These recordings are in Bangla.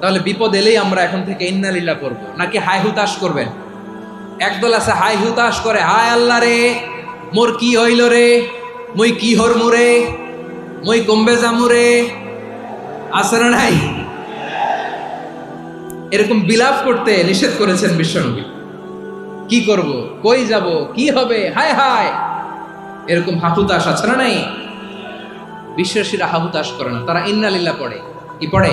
তাহলে বিপদ এলেই আমরা এখন থেকে ইন্নালিল্লাহ করব নাকি হাই হুতাশ করবেন? একদল আছে হাই হুতাশ করে, হায় আল্লাহ রে, মোর কি হইল রে? মই কি হর মুরে মই কমবে জামুরে আছে না নাই? এরকম বিলাপ করতে নিষেধ করেছেন বিশ্বনবী। কি করব? কই যাব? কি হবে? হায় হায়! এরকম হাহুতাশ আছে না নাই? বিশ্বাসীরা হাহুতাশ করে না। তারা ইন্নালিল্লাহ পড়ে। কি পড়ে?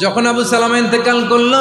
যখন আবু সালামা ইন্তেকাল করল